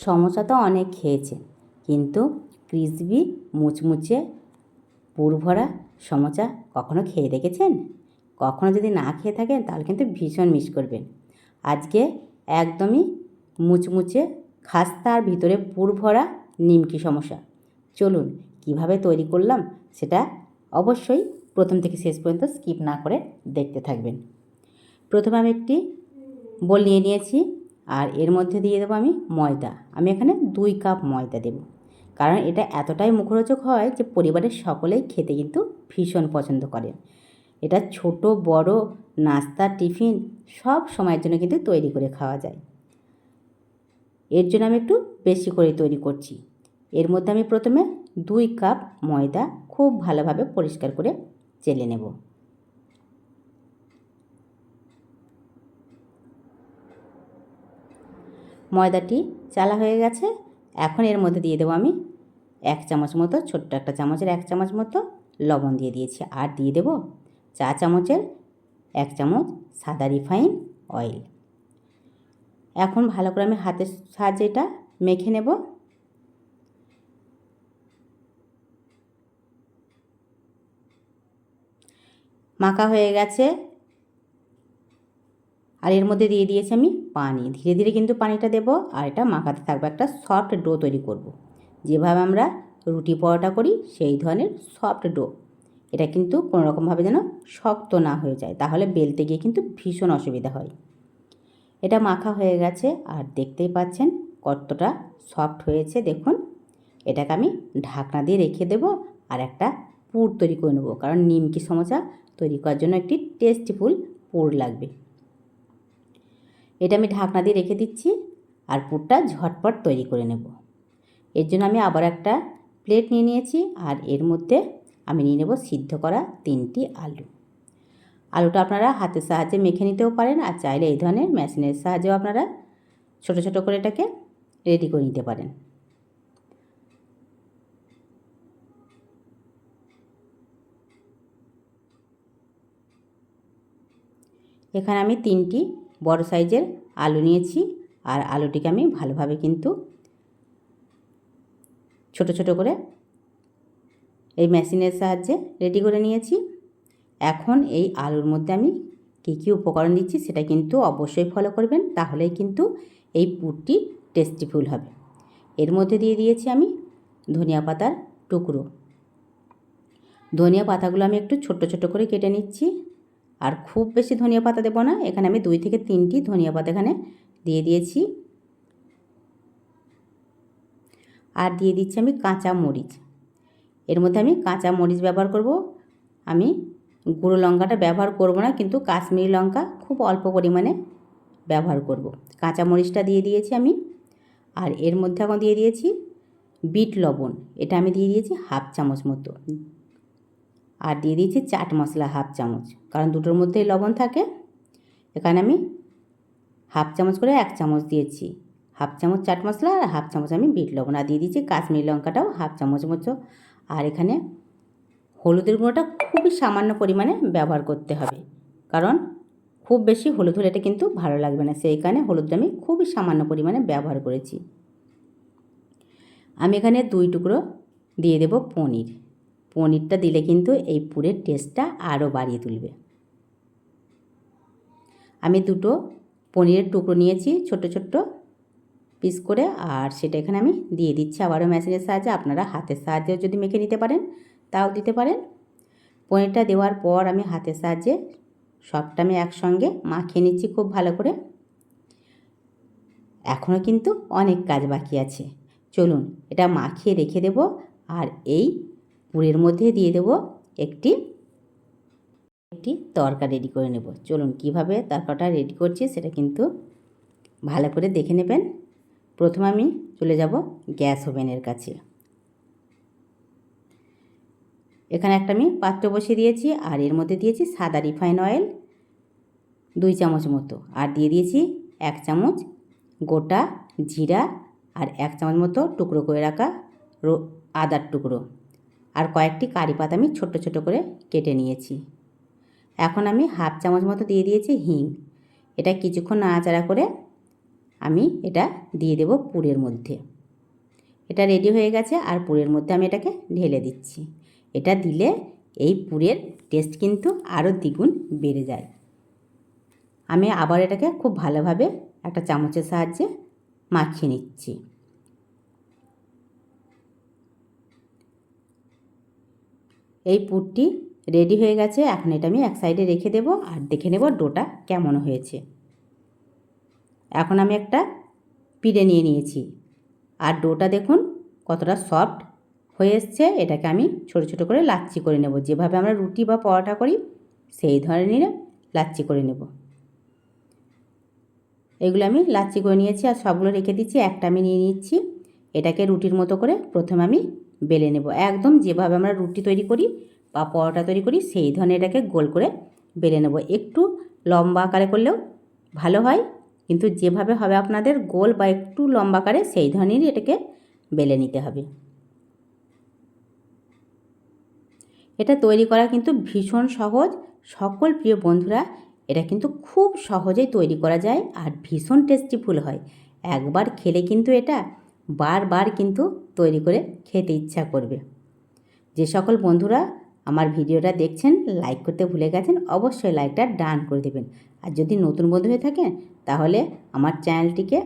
সমোসা তো অনেক খেয়েছেন কিন্তু ক্রিসবি মুচমুচে পুরভরা সমোসা কখনো খেয়ে দেখেছেন? কখনো যদি না খেয়ে থাকেন, তাহলে কিন্তু ভীষণ মিস করবেন। আজকে একদমই মুচমুচে খাস্তার ভিতরে পুরভরা নিমকি সমস্যা। চলুন, কীভাবে তৈরি করলাম সেটা অবশ্যই প্রথম থেকে শেষ পর্যন্ত স্কিপ না করে দেখতে থাকবেন। প্রথমে আমি একটি বোল নিয়ে নিয়েছি। আর এর মধ্যে দিয়ে দেবো আমি ময়দা। আমি এখানে দুই কাপ ময়দা দেব। কারণ এটা এতটাই মুখরোচক হয় যে পরিবারের সকলেই খেতে কিন্তু ভীষণ পছন্দ করে। এটা ছোট, বড়, নাস্তা, টিফিন সব সময়ের জন্য কিন্তু তৈরি করে খাওয়া যায়। এর জন্য আমি একটু বেশি করে তৈরি করছি। এর মধ্যে আমি প্রথমে দুই কাপ ময়দা খুব ভালোভাবে পরিষ্কার করে চেলে নেব। ময়দাটি চালা হয়ে গেছে। এখন এর মধ্যে দিয়ে দেবো আমি এক চামচ মতো, ছোট্ট একটা চামচের এক চামচ মতো লবণ দিয়ে দিয়েছি। আর দিয়ে দেবো চা চামচের এক চামচ সাদা রিফাইন অয়েল। এখন ভালো করে আমি হাতের সাহায্যে এটা মেখে নেব। মাখা হয়ে গেছে। আর এর মধ্যে দিয়ে দিয়েছি আমি পানি। ধীরে ধীরে কিন্তু পানিটা দেব আর এটা মাখাতে থাকবে একটা সফট ডো তৈরি করব। যেভাবে আমরা রুটি পরোটা করি, সেই ধরনের সফট ডো এটা কিন্তু কোনো রকমভাবে যেন শক্ত না হয়ে যায়, তাহলে বেলতে গিয়ে কিন্তু ভীষণ অসুবিধা হয়। এটা মাখা হয়ে গেছে আর দেখতেই পাচ্ছেন কতটা সফট হয়েছে। দেখুন, এটাকে আমি ঢাকনা দিয়ে রেখে দেব আর একটা পুর তৈরি করে নেব, কারণ নিমকি সমোসা তৈরি করার জন্য একটি টেস্টিফুল পুর লাগবে। এটা আমি ঢাকনা দিয়ে রেখে দিচ্ছি আর পুরটা ঝটপট তৈরি করে নেব। এর জন্য আমি আবার একটা প্লেট নিয়ে নিয়েছি আর এর মধ্যে আমি নিয়ে নেব সিদ্ধ করা তিনটি আলু। আলুটা আপনারা হাতের সাহায্যে মেখে নিতেও পারেন আর চাইলে এই ধরনের মেশিনের সাহায্যেও আপনারা ছোট ছোট করে এটাকে রেডি করে নিতে পারেন। এখানে আমি তিনটি বড় সাইজের আলু নিয়েছি। আর আলুটিকে আমি ভালোভাবে কিন্তু ছোট ছোট করে এই মেশিনের সাহায্যে রেডি করে নিয়েছি। এখন এই আলুর মধ্যে আমি কী কী উপকরণ দিচ্ছি সেটা কিন্তু অবশ্যই ফলো করবেন, তাহলেই কিন্তু এই পুরটি টেস্টিফুল হবে। এর মধ্যে দিয়ে দিয়েছি আমি ধনিয়া পাতার টুকরো। ধনিয়া পাতাগুলো আমি একটু ছোট ছোট করে কেটে নিচ্ছি। আর খুব বেশি ধনিয়া পাতা দেবো না। এখানে আমি দুই থেকে তিনটি ধনিয়া পাতা এখানে দিয়ে দিয়েছি। আর দিয়ে দিচ্ছি আমি কাঁচা মরিচ। এর মধ্যে আমি কাঁচা মরিচ ব্যবহার করব। আমি গুঁড়ো লঙ্কাটা ব্যবহার করব না, কিন্তু কাশ্মীরি লঙ্কা খুব অল্প পরিমাণে ব্যবহার করব। কাঁচা মরিচটা দিয়ে দিয়েছি আমি। আর এর মধ্যে এখন দিয়ে দিয়েছি বিট লবণ। এটা আমি দিয়ে দিয়েছি হাফ চামচ মতো। আর দিয়ে দিয়েছি চাট মশলা হাফ চামচ। কারণ দুটোর মধ্যেই লবণ থাকে। এখানে আমি হাফ চামচ করে এক চামচ দিয়েছি। হাফ চামচ চাট মশলা আর হাফ চামচ আমি বিট লবণ। আর দিয়ে দিয়েছি কাশ্মীরি লঙ্কাটাও হাফ চামচ মতো। আর এখানে হলুদের গুঁড়োটা খুবই সামান্য পরিমাণে ব্যবহার করতে হবে। কারণ খুব বেশি হলুদ হলে এটা কিন্তু ভালো লাগবে না। সেই কারণে হলুদটা আমি খুবই সামান্য পরিমাণে ব্যবহার করেছি। আমি এখানে দুই টুকরো দিয়ে দেব পনির। পনিরটা দিলে কিন্তু এই পুরের টেস্টটা আরও বাড়িয়ে তুলবে। আমি দুটো পনিরের টুকরো নিয়েছি ছোট ছোট্ট পিস করে, আর সেটা এখানে আমি দিয়ে দিচ্ছি। আবারও মেশিনের সাহায্যে আপনারা হাতের সাহায্যেও যদি মেখে নিতে পারেন, তাও দিতে পারেন। পনিরটা দেওয়ার পর আমি হাতের সাহায্যে সবটা আমি একসঙ্গে মাখিয়ে নিচ্ছি খুব ভালো করে। এখনও কিন্তু অনেক কাজ বাকি আছে। চলুন, এটা মাখিয়ে রেখে দেব, আর এই পুরের মধ্যে দিয়ে দেব একটি একটি তরকা রেডি করে নেব। চলুন কীভাবে তরকাটা রেডি করছি সেটা কিন্তু ভালো করে দেখে নেবেন। প্রথমে আমি চলে যাব গ্যাস ওভেনের কাছে। এখানে একটা আমি পাত্র বসিয়ে দিয়েছি আর এর মধ্যে দিয়েছি সাদা রিফাইন অয়েল দুই চামচ মতো। আর দিয়ে দিয়েছি এক চামচ গোটা জিরা আর এক চামচ মতো টুকরো করে রাখা আদার টুকরো। আর কয়েকটি কারি পাতা আমি ছোট ছোট করে কেটে নিয়েছি। এখন আমি হাফ চামচ মতো দিয়ে দিয়েছি হিং। এটা কিছুক্ষণ নাড়াচাড়া করে আমি এটা দিয়ে দেব পুরের মধ্যে। এটা রেডি হয়ে গেছে আর পুরের মধ্যে আমি এটাকে ঢেলে দিচ্ছি। এটা দিলে এই পুরের টেস্ট কিন্তু আরও দ্বিগুণ বেড়ে যায়। আমি আবার এটাকে খুব ভালোভাবে একটা চামচের সাহায্যে মাখিয়ে নিচ্ছি। এই পুরটি রেডি হয়ে গেছে। এখন এটা আমি এক সাইডে রেখে দেব আর দেখে নেব ডোটা কেমন হয়েছে। এখন আমি একটা পিড়ে নিয়ে নিয়েছি। আর ডোটা দেখুন কতটা সফট হয়ে এসছে। এটাকে আমি ছোট ছোট করে লাচ্ছি করে নেব। যেভাবে আমরা রুটি বা পরোটা করি, সেই ধরনের লাচ্ছি করে নেব। এগুলো আমি লাচ্ছি করে নিয়েছি আর সবগুলো রেখে দিচ্ছি। একটা আমি নিয়ে নিচ্ছি। এটাকে রুটির মতো করে প্রথমে আমি বেলে নেব। একদম যেভাবে আমরা রুটি তৈরি করি বা পরোটা তৈরি করি, সেই ধরনের এটাকে গোল করে বেলে নেব। একটু লম্বা আকারে করলেও ভালো হয়, কিন্তু যেভাবে হবে আপনাদের গোল বা একটু লম্বা আকারে, সেই ধরনেরই এটাকে বেলে নিতে হবে। এটা তৈরি করা কিন্তু ভীষণ সহজ। সকল প্রিয় বন্ধুরা, এটা কিন্তু খুব সহজেই তৈরি করা যায় আর ভীষণ টেস্টিফুল হয়। একবার খেলে কিন্তু এটা বারবার কিন্তু তৈরি করে খেতে ইচ্ছা করবে। যে সকল বন্ধুরা আমার ভিডিওটা দেখছেন লাইক করতে ভুলে গেছেন, অবশ্যই লাইকটা ডান করে দেবেন। আর যদি নতুন বন্ধু হয়ে থাকেন, তাহলে আমার চ্যানেলটিকে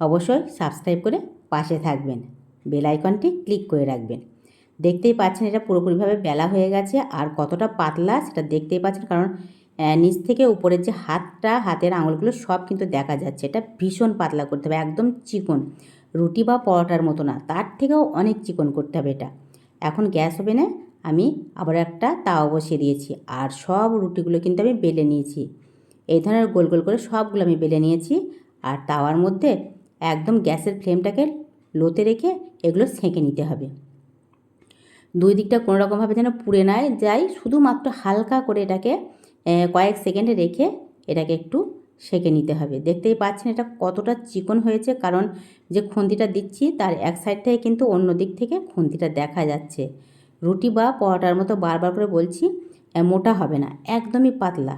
অবশ্যই সাবস্ক্রাইব করে পাশে থাকবেন। বেল আইকনটি ক্লিক করে রাখবেন। দেখতেই পাচ্ছেন এটা পুরোপুরিভাবে বেলা হয়ে গেছে, আর কতটা পাতলা সেটা দেখতেই পাচ্ছেন, কারণ নিচ থেকে উপরের যে হাতটা, হাতের আঙুলগুলো সব কিন্তু দেখা যাচ্ছে। এটা ভীষণ পাতলা করতে হবে, একদম চিকন। রুটি বা পরোটার মতো না, তার থেকেও অনেক চিকন করতে হবে এটা। এখন গ্যাস ওভেনে আমি আবার একটা তাওয়া বসিয়ে দিয়েছি আর সব রুটিগুলো কিন্তু আমি বেলে নিয়েছি। এই ধরনের গোল গোল করে সবগুলো আমি বেলে নিয়েছি আর তাওয়ার মধ্যে একদম গ্যাসের ফ্লেমটাকে লোতে রেখে এগুলো সেঁকে নিতে হবে। দুই দিকটা কোনো রকমভাবে যেন পুড়ে না যাই শুধুমাত্র হালকা করে এটাকে কয়েক সেকেন্ডে রেখে এটাকে একটু সেঁকে নিতে হবে। দেখতেই পাচ্ছেন এটা কতটা চিকন হয়েছে, কারণ যে খুন্তিটা দিচ্ছি তার এক সাইড থেকে কিন্তু অন্য দিক থেকে খুন্তিটা দেখা যাচ্ছে। রুটি বা পরোটার মতো বারবার করে বলছি মোটা হবে না, একদমই পাতলা।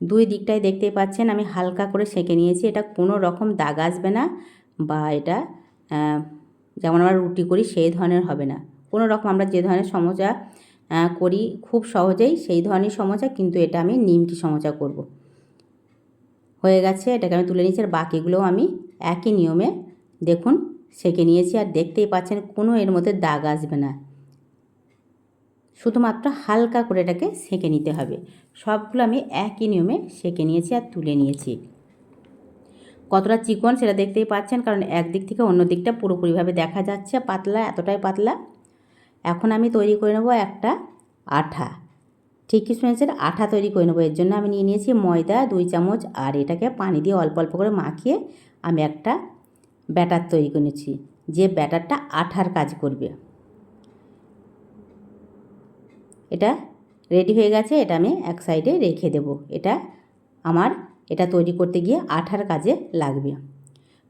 দুই দিকটাই দেখতেই পাচ্ছেন আমি হালকা করে সেঁকে নিয়েছি, এটা কোনো রকম দাগ আসবে না বা এটা যেমন আমরা রুটি করি সেই ধরনের হবে না। কোনো রকম আমরা যে ধরনের সমোচা করি খুব সহজেই সেই ধরনের সমোচা, কিন্তু এটা আমি নিমকি সমোচা করব। হয়ে গেছে, এটাকে আমি তুলে নিয়েছি আর বাকিগুলোও আমি একই নিয়মে দেখুন সেঁকে নিয়েছি আর দেখতেই পাচ্ছেন কোনো এর মধ্যে দাগ আসবে না। শুধুমাত্র হালকা করে এটাকে সেঁকে নিতে হবে। সবগুলো আমি একই নিয়মে সেঁকে নিয়েছি আর তুলে নিয়েছি। কতটা চিকন সেটা দেখতেই পাচ্ছেন, কারণ একদিক থেকে অন্য দিকটা পুরোপুরিভাবে দেখা যাচ্ছে, পাতলা, এতটাই পাতলা। এখন আমি তৈরি করে নেব একটা আঠা। ঠিকই শুনেছেন? আঠা তৈরি করে নেব। এর জন্য আমি নিয়ে নিয়েছি ময়দা, দুই চামচ, আর এটাকে পানি দিয়ে অল্প অল্প করে মাখিয়ে আমি একটা ব্যাটার তৈরি করে নিচ্ছি, যে ব্যাটারটা আঠার কাজ করবে। এটা রেডি হয়ে গেছে, এটা আমি এক সাইডে রেখে দেব। এটা আমার, এটা তৈরি করতে গিয়ে আঠার কাজে লাগবে।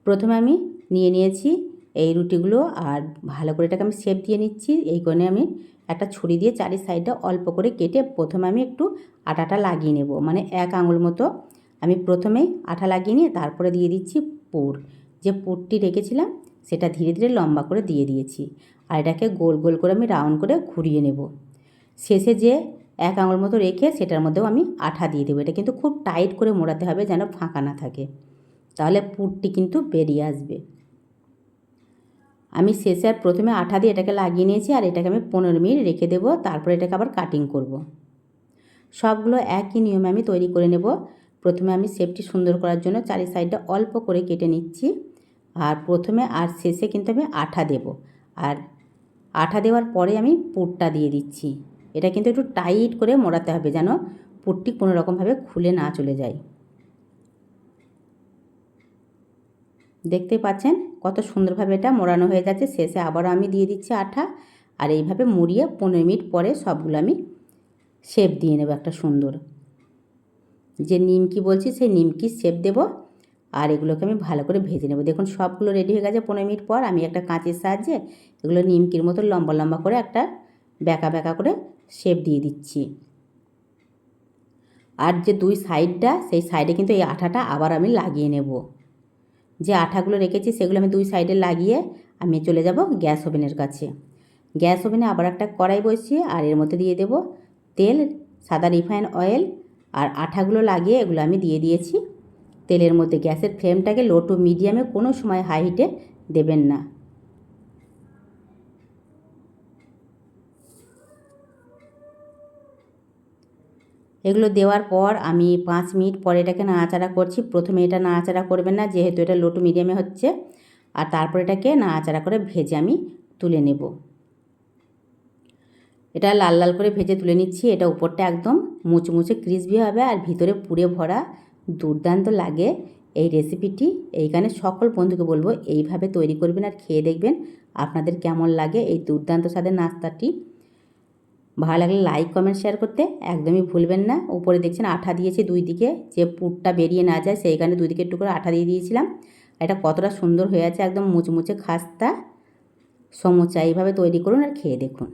প্রথমে আমি নিয়ে নিয়েছি এই রুটিগুলো আর ভালো করে এটাকে আমি শেপ দিয়ে নিচ্ছি। এই কোণে আমি একটা ছুরি দিয়ে চারি সাইডটা অল্প করে কেটে প্রথমে আমি একটু আটাটা লাগিয়ে নেব। মানে এক আঙুল মতো আমি প্রথমেই আঠা লাগিয়ে নিয়ে তারপরে দিয়ে দিচ্ছি পুর। যে পুরটি রেখেছিলাম সেটা ধীরে ধীরে লম্বা করে দিয়ে দিয়েছি। আর এটাকে গোল গোল করে আমি রাউন্ড করে ঘুরিয়ে নেব। শেষে যে এক আঙুল মতো রেখে সেটার মধ্যেও আমি আঠা দিয়ে দেবো। এটা কিন্তু খুব টাইট করে মোড়াতে হবে যেন ফাঁকা না থাকে। তাহলে পুরটি কিন্তু বেরিয়ে আসবে। আমি শেষে আর প্রথমে আঠা দিয়ে এটাকে লাগিয়ে নিয়েছি আর এটাকে আমি পনেরো মিনিট রেখে দেবো, তারপরে এটাকে আবার কাটিং করব। সবগুলো একই নিয়মে আমি তৈরি করে নেব। প্রথমে আমি শেপটি সুন্দর করার জন্য চারি সাইডটা অল্প করে কেটে নিচ্ছি আর প্রথমে আর শেষে কিন্তু আমি আঠা দেব। আর আঠা দেওয়ার পরে আমি পুরটা দিয়ে দিচ্ছি। এটা কিন্তু একটু টাইট করে মোড়াতে হবে যেন পুরটি কোনো রকমভাবে খুলে না চলে যায়। দেখতে পাচ্ছেন? কত সুন্দরভাবে এটা মোড়ানো হয়ে যাচ্ছে শেষে আবারও আমি দিয়ে দিচ্ছি আঠা। আর এইভাবে মুড়িয়ে পনেরো মিনিট পরে সবগুলো আমি শেপ দিয়ে নেব একটা সুন্দর। যে নিমকি বলছি, সেই নিমকি শেপ দেব। আর এগুলোকে আমি ভালো করে ভেজে নেব। দেখুন, সবগুলো রেডি হয়ে গেছে পনেরো মিনিট পর। আমি একটা কাঁচের সাহায্যে এগুলো নিমকির মতো লম্বা লম্বা করে একটা ব্যাকা ব্যাকা করে শেপ দিয়ে দিচ্ছি। আর যে দুই সাইডটা সেই সাইডে কিন্তু এই আঠাটা আবার আমি লাগিয়ে নেব। যে আঠাগুলো রেখেছি সেগুলো আমি দুই সাইডে লাগিয়ে আমি চলে যাব গ্যাস ওভেনের কাছে। গ্যাস ওভেনে আবার একটা কড়াই বসিয়ে আর এর মধ্যে দিয়ে দেব তেল, সাদা রিফাইন অয়েল আর আঠাগুলো লাগিয়ে এগুলো আমি দিয়ে দিয়েছি। তেলের মধ্যে গ্যাসের ফ্লেমটাকে লো টু মিডিয়ামে কোনো সময় হাই হিটে দেবেন না। এগুলো দেওয়ার পর আমি পাঁচ মিনিট পরে এটাকে নাড়াচাড়া করছি। প্রথমে এটা নাড়াচাড়া করবেন না, যেহেতু এটা লোটু মিডিয়ামে হচ্ছে। আর তারপর এটাকে নাড়াচাড়া করে ভেজে আমি তুলে নেব। এটা লাল লাল করে ভেজে তুলে নিচ্ছি। এটা উপরটা একদম মুচমুচে ক্রিসপি হবে আর ভিতরে পুড়ে ভরা দুর্দান্ত লাগে এই রেসিপিটি এইখানে সকল বন্ধুকে বলব, এইভাবে তৈরি করবেন আর খেয়ে দেখবেন আপনাদের কেমন লাগে এই দুর্দান্ত স্বাদের নাস্তাটি। ভালো লাগলে লাইক কমেন্ট শেয়ার করতে একদমই ভুলবেন না। উপরে দেখছেন আঠা দিয়েছি দুই দিকে। যে পুরটা বেরিয়ে না যায় সেইখানে দুই দিকে একটু করে আঠা দিয়ে দিয়েছিলাম। এটা কতটা সুন্দর হয়ে আছে, একদম মুচমুচে খাস্তা। সমোচা এইভাবে তৈরি করুন আর খেয়ে দেখুন।